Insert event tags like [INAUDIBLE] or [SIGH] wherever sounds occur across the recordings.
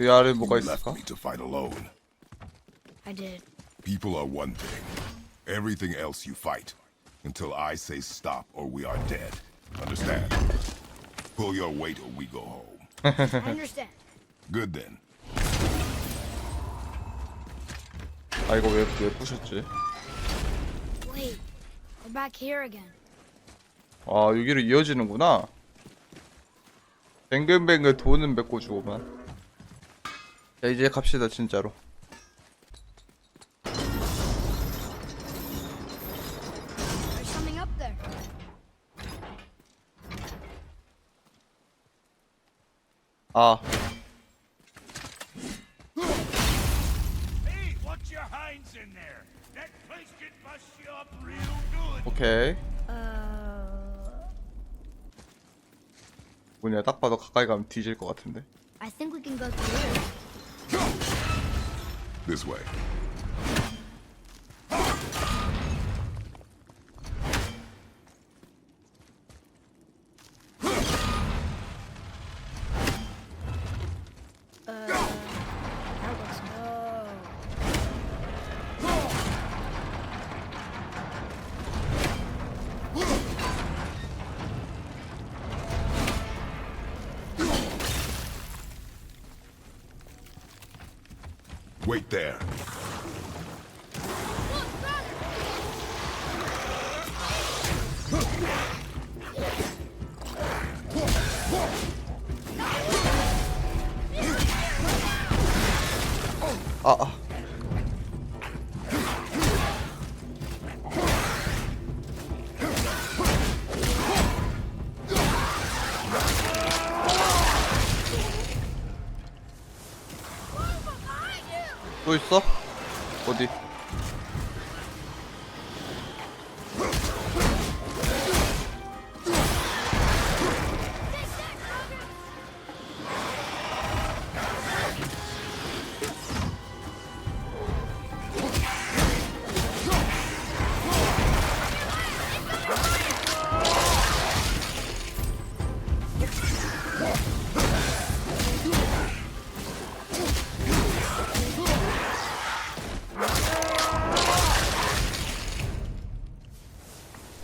이 아래 뭐가 You left 있을까? me to fight alone. I did. People are one thing. Everything else you fight. Until I say stop or we are dead. Understand? Pull your weight or we go home. I understand. Good then. 아 이거 왜 왜 부셨지? Wait, we're back here again. 아 여기로 이어지는구나. 뱅글뱅글 돈은 맺고 주고만. 자 이제 갑시다 진짜로. There's something up there. 아 Hey, watch your hinds in there. That place can bust you up real good. 오케이. Uh, 뭐냐 딱 봐도 가까이 가면 뒤질 것 같은데. I think we can go through. This way. Uh-oh.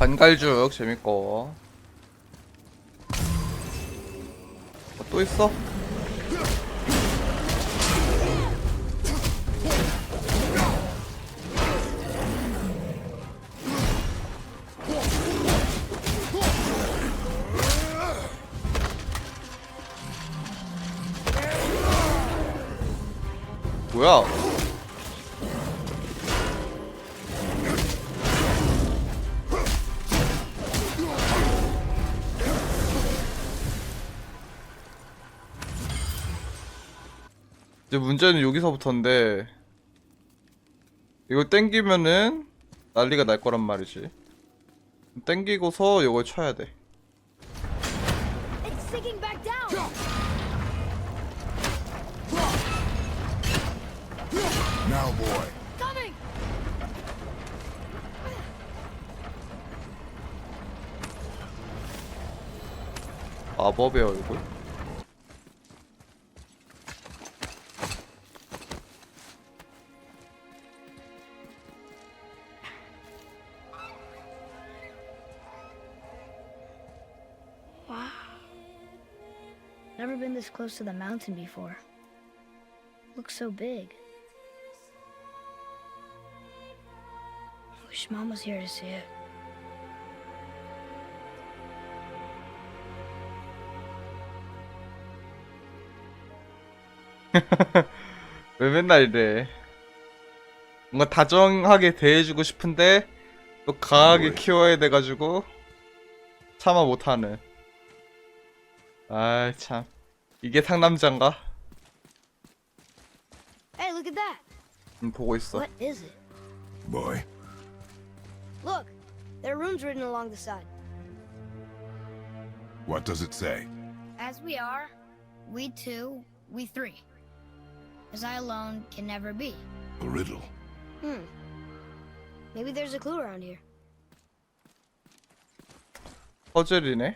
반갈죽 재밌고. 어, 또 있어? 이제 문제는 여기서부터인데 이거 땡기면은 난리가 날 거란 말이지 땡기고서 이걸 쳐야 돼. Now, boy. Coming. 마법의 얼굴 this close to the mountain before. Looks so big. Wish Mom was here to see it. 왜 맨날 이래 뭔가 다정하게 대해주고 싶은데 또 강하게? 키워야 돼가지고 차마 못하는 아이 참 이게 상남자인가? Hey, look at that. 음, 보고 있어 What is it? Boy. Look, there are runes written along the side. What does it say? As we are, we two, we three. As I alone can never be. A riddle. Hmm. Maybe there's a clue around here. 퍼즐이네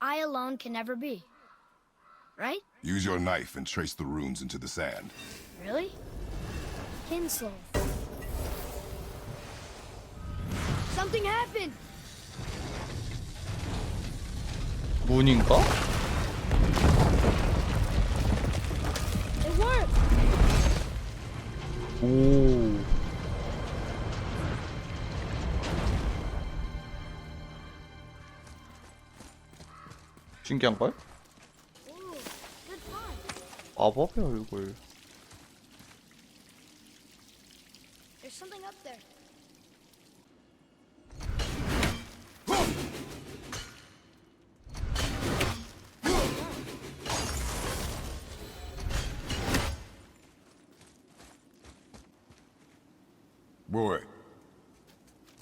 I alone can never be. Right? Use your knife and trace the runes into the sand. Really? Kinsel. Something happened! 문인가? It worked! 오. 신기한 걸? Ooh, good find. 마법의 얼굴. There's something up there. Boy,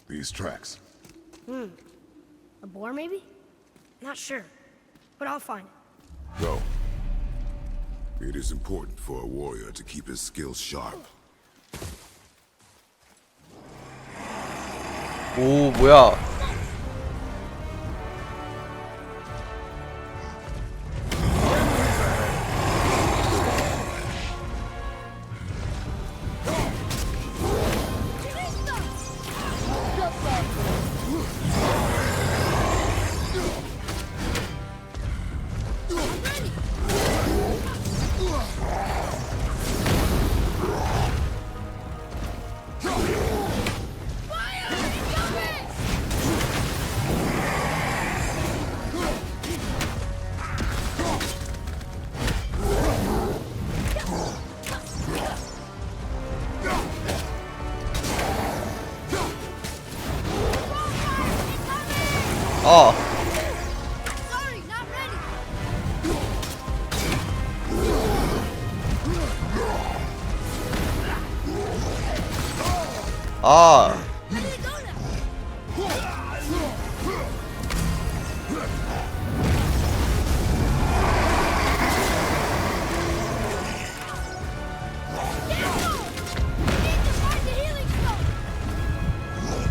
these tracks. A boar, maybe? Not sure. But I'll find it. Go. It is important for a warrior to keep his skills sharp. 오, 뭐야.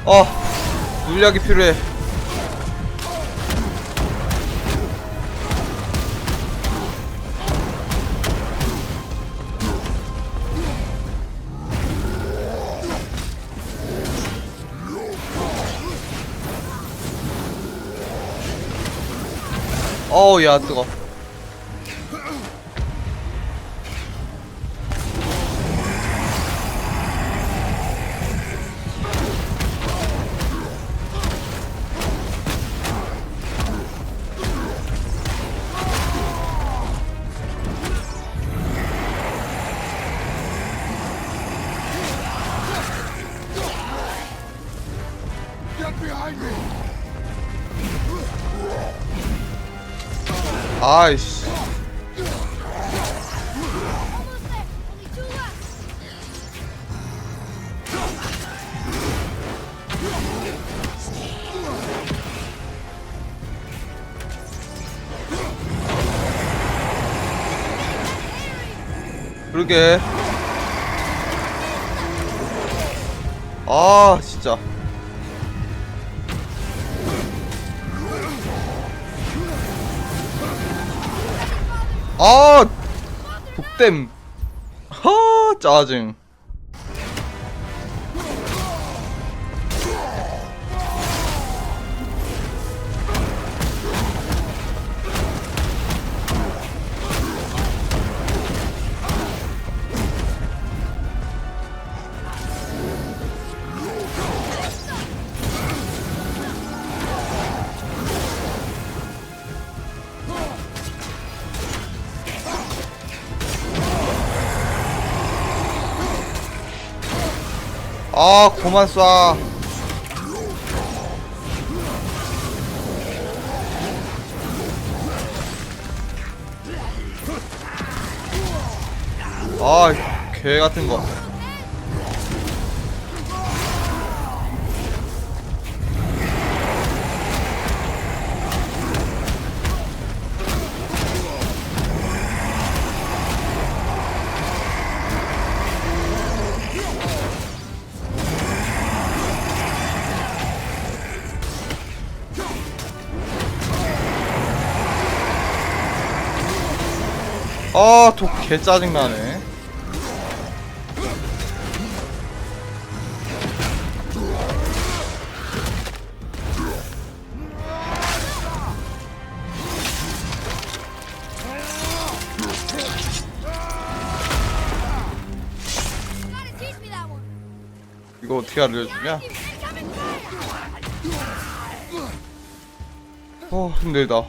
어. 물약이 필요해. 어우, 야, 뜨거. 아이씨. 그러게. 아, 독댐. 하, 짜증. 아 그만 쏴 아, 개 같은 거. 개 짜증나네. 이거 어떻게 알려주냐? 어, 힘들다.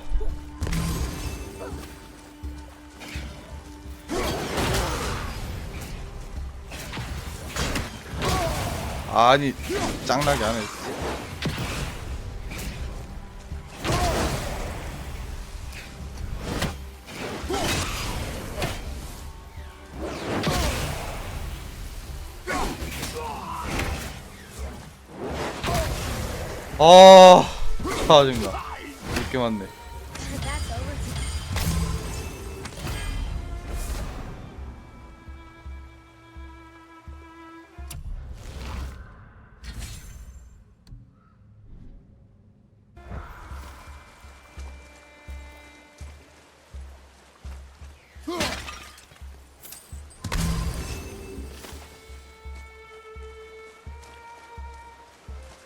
아니, 짱나게 하네. 아, 짜증나. 이렇게 많네.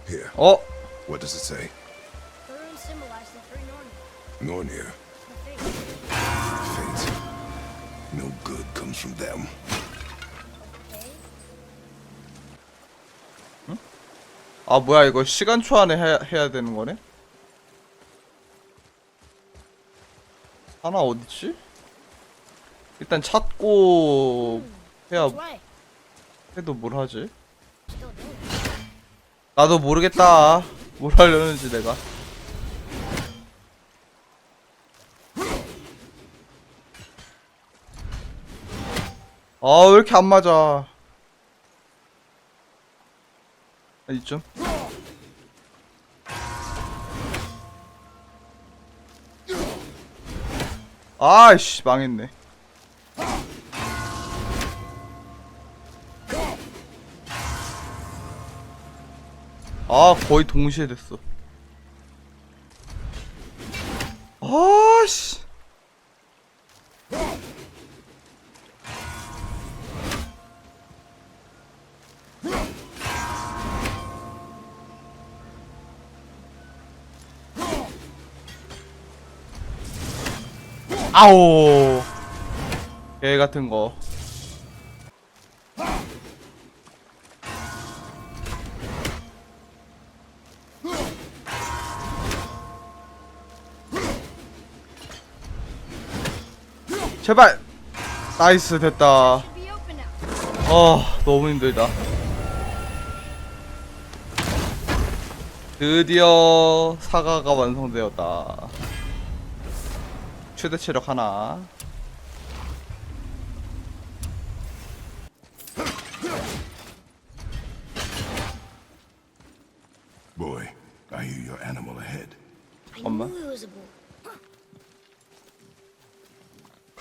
Here, 어? what does it say? The runes symbolize the three Norn. Nornir. The fates. Fate. No good comes from them. Okay. 아 뭐야 이거 시간 초 안에 해야, 해야 되는 거네? 하나 어딨지? 일단 찾고 해야? 해도 뭘 하지? 나도 모르겠다 뭘 하려는지 내가 아 왜 이렇게 안 맞아 아, 이쯤 아이씨 망했네 아 거의 동시에 됐어. 아씨. 아오. 개 같은 거 제발! 나이스 됐다. 아 너무 힘들다. 드디어 사과가 완성되었다. 최대 체력 하나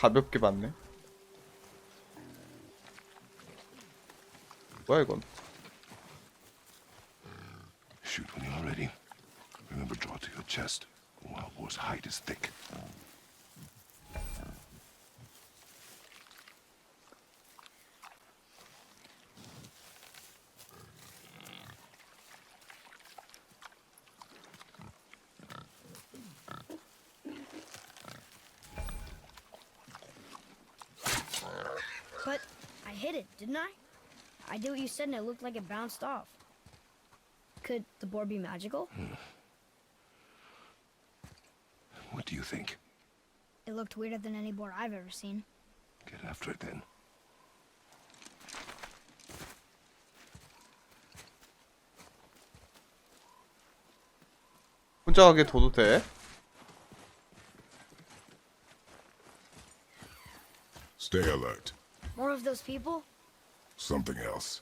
가볍게 봤네 뭐야 이건 Shoot when you're ready. Remember, draw to your chest. A wild boar's hide is thick. you said and it looked like it bounced off. Could the board be magical? Hmm. What do you think? It looked weirder than any board I've ever seen. Get after it then. 혼자 Stay alert. More of those people? Something else.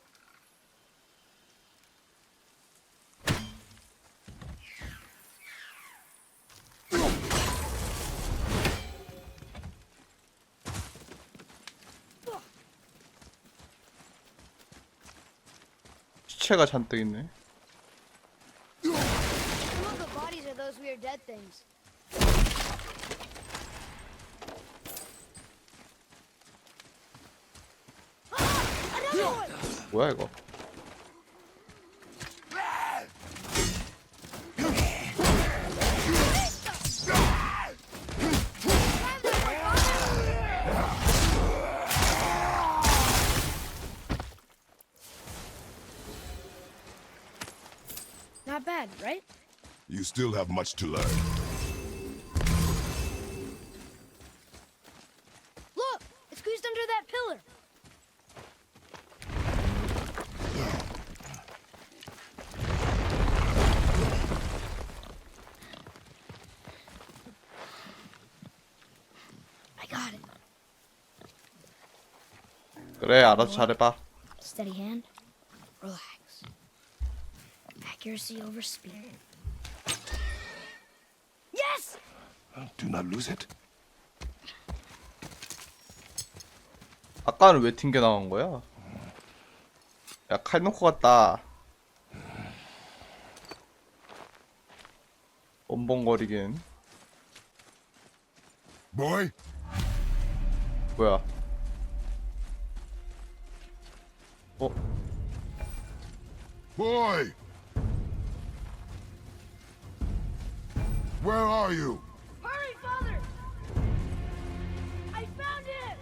시체가 잔뜩 있네. Some of the bodies are those weird dead things. Ah! Another one! 뭐야 이거? bad, right? You still have much to learn. Look! It's squeezed under that pillar! I got it. 그래 알아서 잘해봐. Steady hand. Relax. Accuracy over speed. Yes! Do not lose it. 아까는 왜 튕겨 나간 거야? 야 칼 놓고 갔다. 엉벙거리긴 Boy, 뭐야? 어? boy. Where are you? Hurry, father! I found him!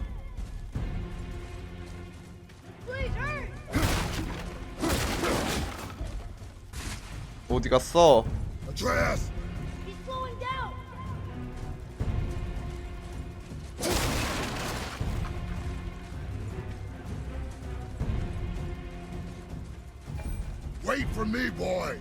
Please hurry! 어디 갔어? Atreus! He's slowing down! Wait for me, boy.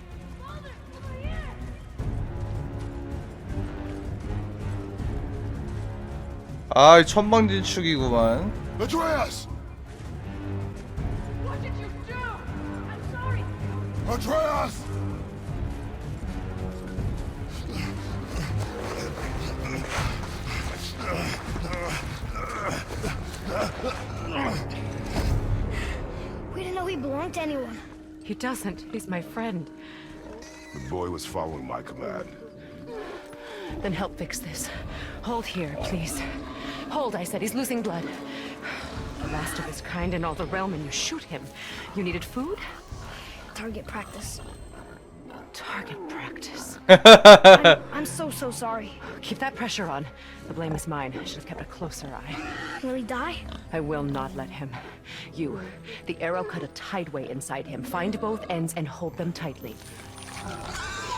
아이 천방진축이구만. Atreus! What did you do? I'm sorry! Atreus! We didn't know he belonged to anyone. He doesn't. He's my friend. The boy was following my command. Then help fix this. Hold here, please. Hold, I said. He's losing blood. The last of his kind in all the realm, and you shoot him. You needed food? Target practice. Target practice. [LAUGHS] I'm, I'm so, so sorry. Keep that pressure on. The blame is mine. I should have kept a closer eye. Will he die? I will not let him. You, the arrow cut a tideway inside him. Find both ends and hold them tightly.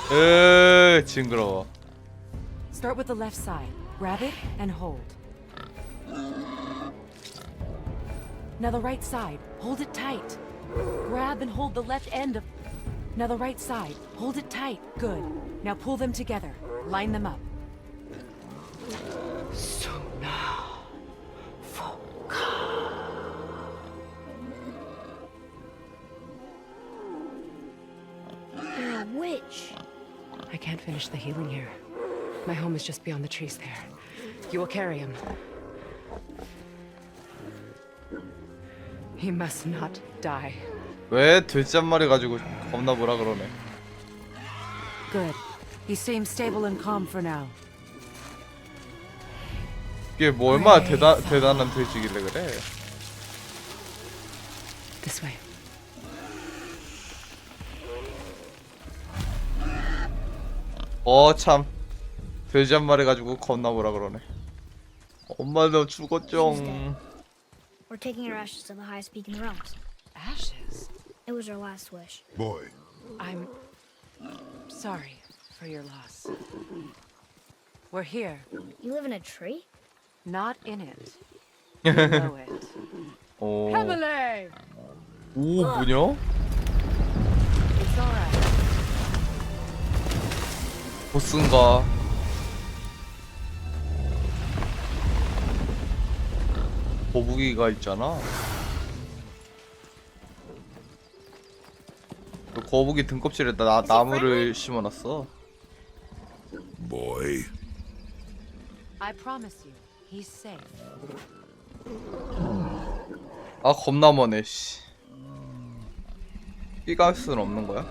으 징그러워. Start with the left side. Grab it and hold. Now the right side. Hold it tight. Grab and hold the left end of. Now the right side. Hold it tight. Good. Now pull them together. Line them up. So now. You're a ah, witch. I can't finish the healing here. My home is just beyond the trees there. You will carry him. He must not die. 왜 돼지 한 마리 가지고 겁나 뭐라 그러네. Good. He seems stable and calm for now. 이게 뭐 얼마나 대단 대단한 돼지길래 그래? This way. 어 참. 돼지 한 마리 가지고 겁나 뭐라 그러네. 엄마도 죽었죠. We're taking our ashes to the highest peak in the realms. Ashes. It was our last wish. Boy, I'm sorry for your loss. We're here, You live in a tree? not in it. Below [LAUGHS] it. 어. Emily! 오 뭐냐? It's alright. 보스인가? 거북이가 있잖아. 그 거북이 등껍질에다 나, 나무를 심어놨어. Boy, I promise you, he's safe. 아 겁나 머네 씨. 삐갈 수는 없는 거야?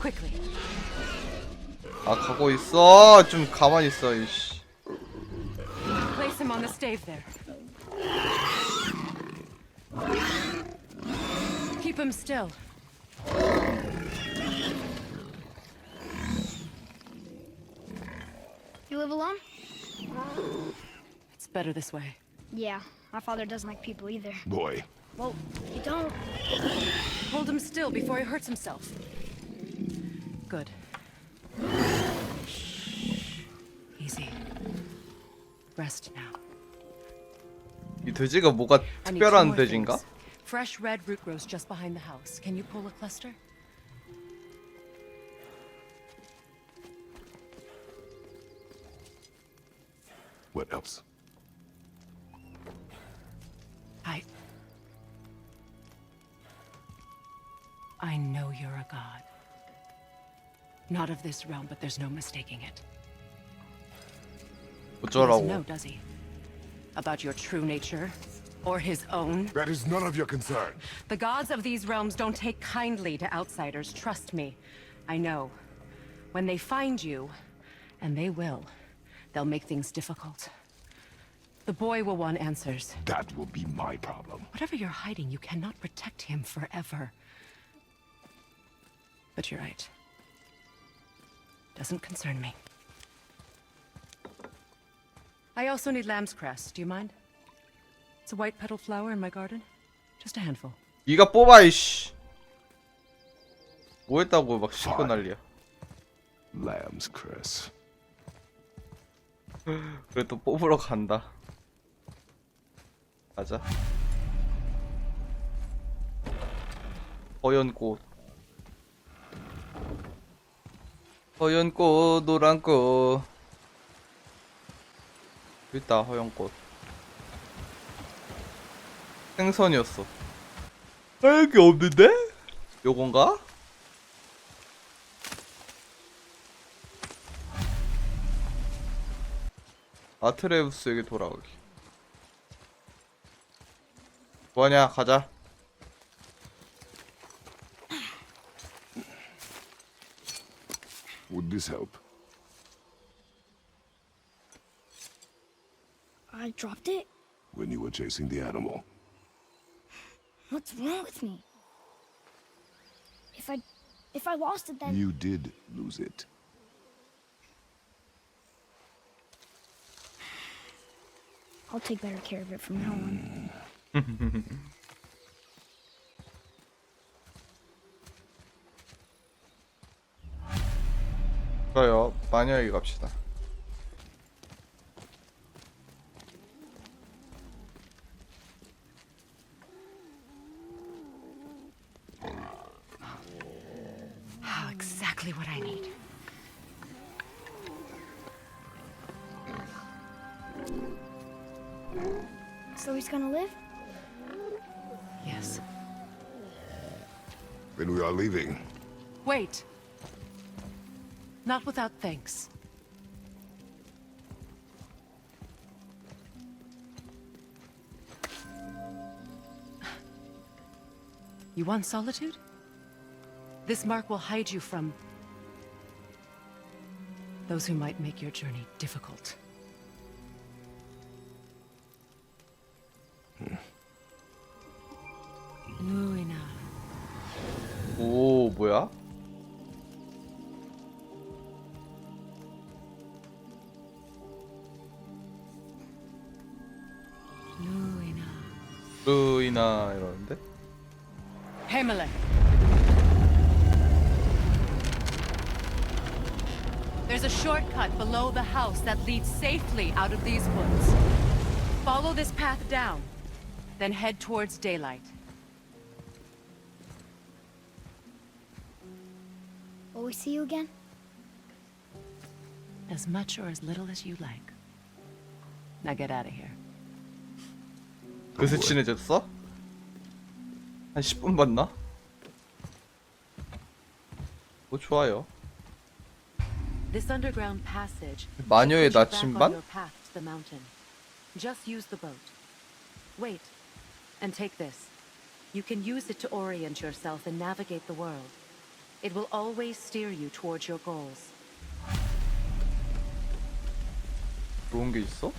Quickly. 아 가고 있어. 좀 가만히 있어 이씨. Place him on the stave there. Keep him still. You live alone? It's better this way. Yeah, my father doesn't like people either. boy. Well, you don't. Hold him still before he hurts himself. Good. Easy. Rest now. 이 돼지가 뭐가 I need two 특별한 more 돼지인가? things. Fresh red root grows just behind the house. Can you pull a cluster? What else? I. I know you're a god. Not of this realm, but there's no mistaking it. He doesn't know, 어쩌라고? does he? About your true nature? Or his own? That is none of your concern. The gods of these realms don't take kindly to outsiders, trust me. I know. When they find you, and they will, they'll make things difficult. The boy will want answers. That will be my problem. Whatever you're hiding, you cannot protect him forever. But you're right. Doesn't concern me. I also need lamb's cress. Do you mind? It's a white petal flower in my garden. Just a handful. 이가 뽑아 이씨. 뭐 했다고 막 씻고 난리야. Lamb's cress. 그래 또 뽑으러 간다. 가자. 허연 꽃. 허연 꽃, 노란 꽃. 있다 허연 꽃. 생선이었어. 아, 여기 없는데? 요건가? 아트레우스에게 돌아오기. 뭐하냐, 가자. Would this help? I dropped it? When you were chasing the animal. What's wrong with me? If I. If I lost it, then. You did lose it. I'll take better care of it from now on. [LAUGHS] 좋아요. 마녀에게 갑시다. Wait. Not without thanks. You want solitude? This mark will hide you from those who might make your journey difficult. 루이나 이러는데? Heimele. There's a shortcut below the house that leads safely out of these woods. Follow this path down, then head towards daylight. Will we see you again? As much or as little as you like. Now get out of here. 그새 친해졌어? 한 10분 봤나? 뭐 좋아요. This underground passage 마녀의 나침반? on your path to the mountain. Just use the boat. Wait, and take this. You can use it to orient yourself and navigate the world. It will always steer you towards your goals. 좋은 게 있어?